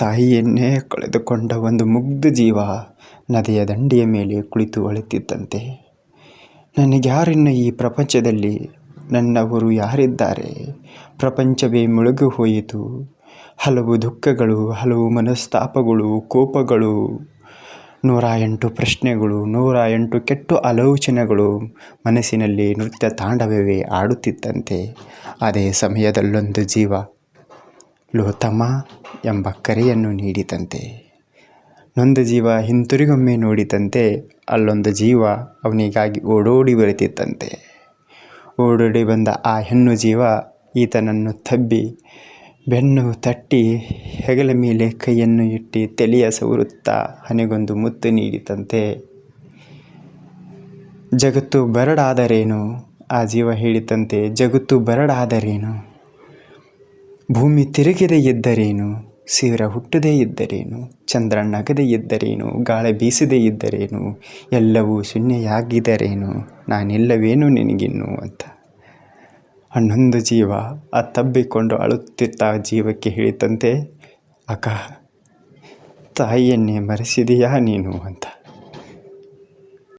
ತಾಯಿಯನ್ನೇ ಕಳೆದುಕೊಂಡ ಒಂದು ಮುಗ್ಧ ಜೀವ ನದಿಯ ದಂಡೆಯ ಮೇಲೆ ಕುಳಿತು ಅಳುತ್ತಿದ್ದಂತೆ. ನನಗ್ಯಾರಿನ್ನು ಈ ಪ್ರಪಂಚದಲ್ಲಿ? ನನ್ನವರು ಯಾರಿದ್ದಾರೆ? ಪ್ರಪಂಚವೇ ಮುಳುಗಿ ಹೋಯಿತು. ಹಲವು ದುಃಖಗಳು, ಹಲವು ಮನಸ್ತಾಪಗಳು, ಕೋಪಗಳು ನೂರ ಎಂಟು ಪ್ರಶ್ನೆಗಳು ನೂರ ಎಂಟು ಕೆಟ್ಟು ಆಲೋಚನೆಗಳು ಮನಸ್ಸಿನಲ್ಲಿ ನೃತ್ಯ ತಾಂಡವವೇ ಆಡುತ್ತಿದ್ದಂತೆ. ಅದೇ ಸಮಯದಲ್ಲೊಂದು ಜೀವ. ಲೋತಮ್ಮ ಎಂಬ ಕರೆಯನ್ನು ನೀಡಿತಂತೆ. ನೊಂದ ಜೀವ ಹಿಂತಿರುಗೊಮ್ಮೆ ನೋಡಿದಂತೆ ಅಲ್ಲೊಂದು ಜೀವ ಅವನಿಗಾಗಿ ಓಡೋಡಿ ಬರುತ್ತಿತ್ತಂತೆ. ಓಡೋಡಿ ಬಂದ ಆ ಹೆಣ್ಣು ಜೀವ ಈತನನ್ನು ತಬ್ಬಿ, ಬೆನ್ನು ತಟ್ಟಿ ಹೆಗಲ ಮೇಲೆ ಕೈಯನ್ನು ಇಟ್ಟು ತಲೆಯ ಸವರುತ್ತಾ ಹನೆಗೊಂದು ಮುತ್ತು ನೀಡಿತಂತೆ. ಜಗತ್ತು ಬರಡಾದರೇನು? ಆ ಜೀವ ಹೇಳಿತಂತೆ, ಜಗತ್ತು ಬರಡಾದರೇನು? ಭೂಮಿ ತಿರುಗದೆ ಇದ್ದರೇನು ಸೀರ ಹುಟ್ಟದೇ ಇದ್ದರೇನು? ಚಂದ್ರ ನಗದೇ ಇದ್ದರೇನು? ಗಾಳಿ ಬೀಸದೇ ಇದ್ದರೇನು? ಎಲ್ಲವೂ ಶೂನ್ಯೆಯಾಗಿದ್ದರೇನು ನಾನಿಲ್ಲವೇನು ನಿನಗಿನ್ನು ಅಂತ. ಹನ್ನೊಂದು ಜೀವ, ಆ ತಬ್ಬಿಕೊಂಡು ಅಳುತ್ತಿತ್ತ ಜೀವಕ್ಕೆ ಹೇಳಿತಂತೆ ಅಕ್ಕ ತಾಯಿಯನ್ನೇ ಮರೆಸಿದೆಯಾ ನೀನು ಅಂತ.